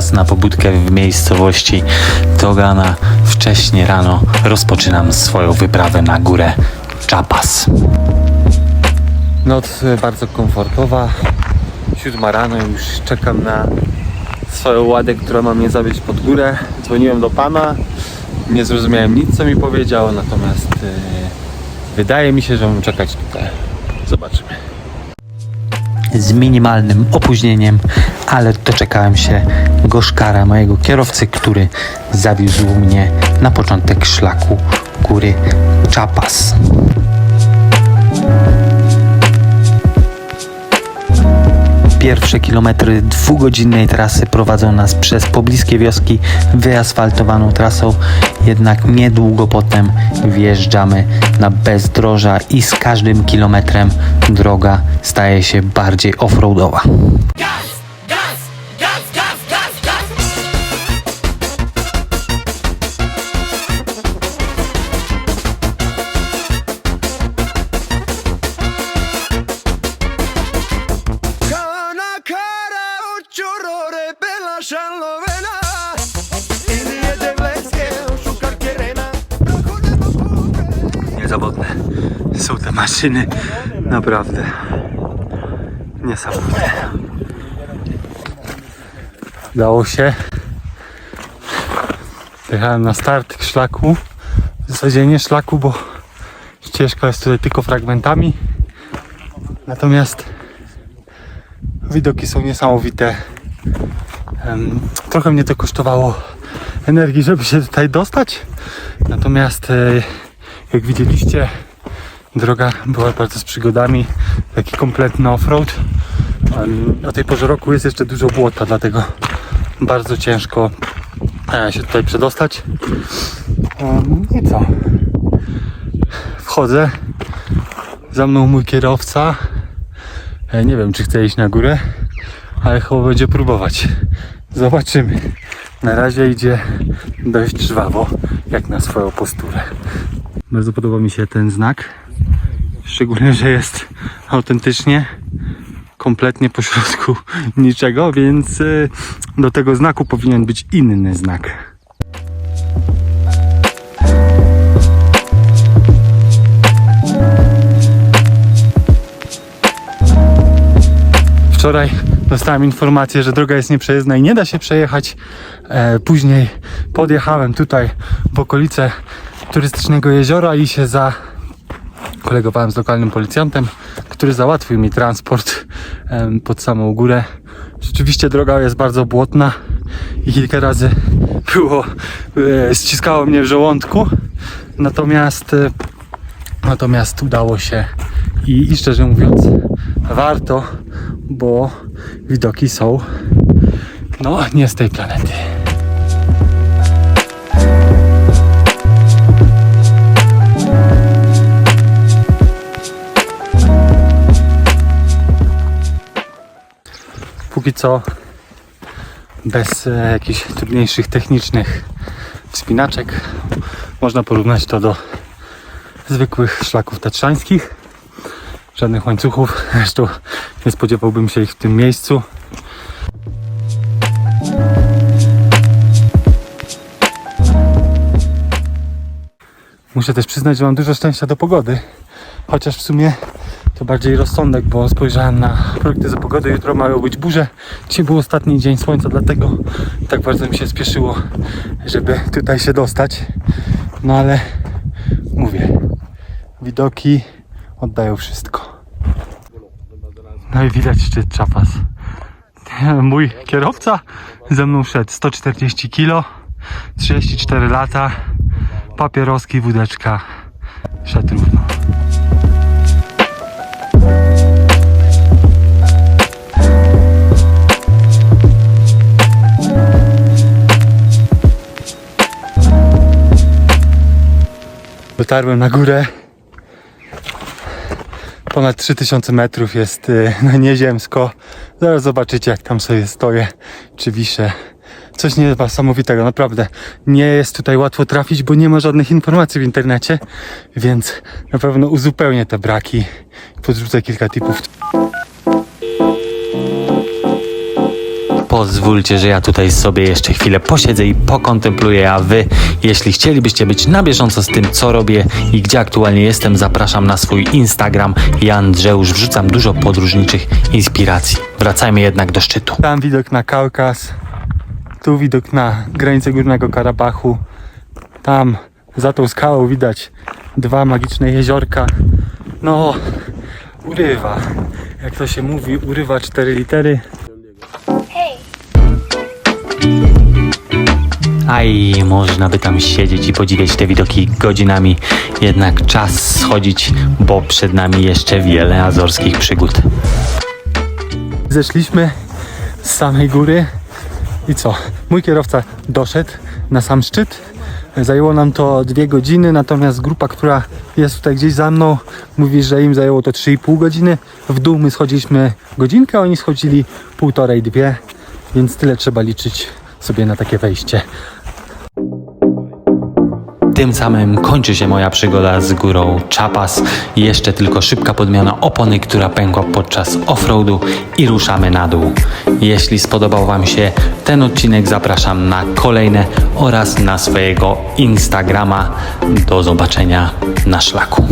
czas na pobudkę w miejscowości Togana. Wcześnie rano rozpoczynam swoją wyprawę na górę Chapas. Noc e, bardzo komfortowa. Siódma rano już czekam na swoją ładę, która ma mnie zawieźć pod górę. Dzwoniłem do pana. Nie zrozumiałem nic, co mi powiedział, natomiast e, wydaje mi się, że mam czekać tutaj. Zobaczymy z minimalnym opóźnieniem, ale doczekałem się gorzkara mojego kierowcy, który zawiózł mnie na początek szlaku góry Chapas. Pierwsze kilometry dwugodzinnej trasy prowadzą nas przez pobliskie wioski wyasfaltowaną trasą, jednak niedługo potem wjeżdżamy na bezdroża i z każdym kilometrem droga staje się bardziej offroadowa. Niezawodne są te maszyny, naprawdę niesamowite. Udało się. Jechałem na start szlaku. W zasadzie nie szlaku, bo ścieżka jest tutaj tylko fragmentami. Natomiast widoki są niesamowite. Trochę mnie to kosztowało energii, żeby się tutaj dostać. Natomiast e, jak widzieliście, droga była bardzo z przygodami. Taki kompletny offroad. O tej porze roku jest jeszcze dużo błota, dlatego bardzo ciężko e, się tutaj przedostać. Em, I co? Wchodzę. Za mną mój kierowca. E, Nie wiem, czy chce iść na górę, ale chyba będzie próbować. Zobaczymy. Na razie idzie dość żwawo, jak na swoją posturę. Bardzo podoba mi się ten znak. Szczególnie, że jest autentycznie kompletnie po środku niczego, więc y, do tego znaku powinien być inny znak. Wczoraj dostałem informację, że droga jest nieprzejezdna i nie da się przejechać. E, później podjechałem tutaj w okolice turystycznego jeziora i się za kolegowałem z lokalnym policjantem, który załatwił mi transport pod samą górę. Rzeczywiście droga jest bardzo błotna i kilka razy było, e, ściskało mnie w żołądku. Natomiast e, natomiast udało się i, i szczerze mówiąc warto, bo widoki są no nie z tej planety. Co bez e, jakichś trudniejszych technicznych wspinaczek. Można porównać to do zwykłych szlaków tatrzańskich. Żadnych łańcuchów, zresztą nie spodziewałbym się ich w tym miejscu. Muszę też przyznać, że mam dużo szczęścia do pogody. Chociaż w sumie to bardziej rozsądek, bo spojrzałem na prognozy pogody. Jutro mają być burze. Dzisiaj był ostatni dzień słońca, dlatego tak bardzo mi się spieszyło, żeby tutaj się dostać. No ale mówię, widoki oddają wszystko. No i widać szczyt Czapas. Mój kierowca ze mną szedł 140 kg, 34 lata, papieroski, wódeczka, szedł równo. Dotarłem na górę. Ponad 3000 metrów jest y, no, nieziemsko. Zaraz zobaczycie, jak tam sobie stoję, czy wiszę. Coś niesamowitego, naprawdę. Nie jest tutaj łatwo trafić, bo nie ma żadnych informacji w internecie, więc na pewno uzupełnię te braki. Podrzucę kilka tipów. Pozwólcie, że ja tutaj sobie jeszcze chwilę posiedzę i pokontempluję, a wy, jeśli chcielibyście być na bieżąco z tym, co robię i gdzie aktualnie jestem, zapraszam na swój Instagram Jan Drzeusz. Wrzucam dużo podróżniczych inspiracji. Wracajmy jednak do szczytu. Tam widok na Kaukaz, tu widok na granicę Górnego Karabachu. Tam za tą skałą widać dwa magiczne jeziorka. No, urywa. Jak to się mówi, urywa cztery litery. Aj, można by tam siedzieć i podziwiać te widoki godzinami. Jednak czas schodzić, bo przed nami jeszcze wiele azorskich przygód. Zeszliśmy z samej góry i co? Mój kierowca doszedł na sam szczyt. Zajęło nam to dwie godziny, natomiast grupa, która jest tutaj gdzieś za mną, mówi, że im zajęło to 3,5 godziny. W dół my schodziliśmy godzinkę, oni schodzili półtorej, dwie, więc tyle trzeba liczyć sobie na takie wejście. Tym samym kończy się moja przygoda z górą Chapas. Jeszcze tylko szybka podmiana opony, która pękła podczas offroadu i ruszamy na dół. Jeśli spodobał Wam się ten odcinek, zapraszam na kolejne oraz na swojego Instagrama. Do zobaczenia na szlaku.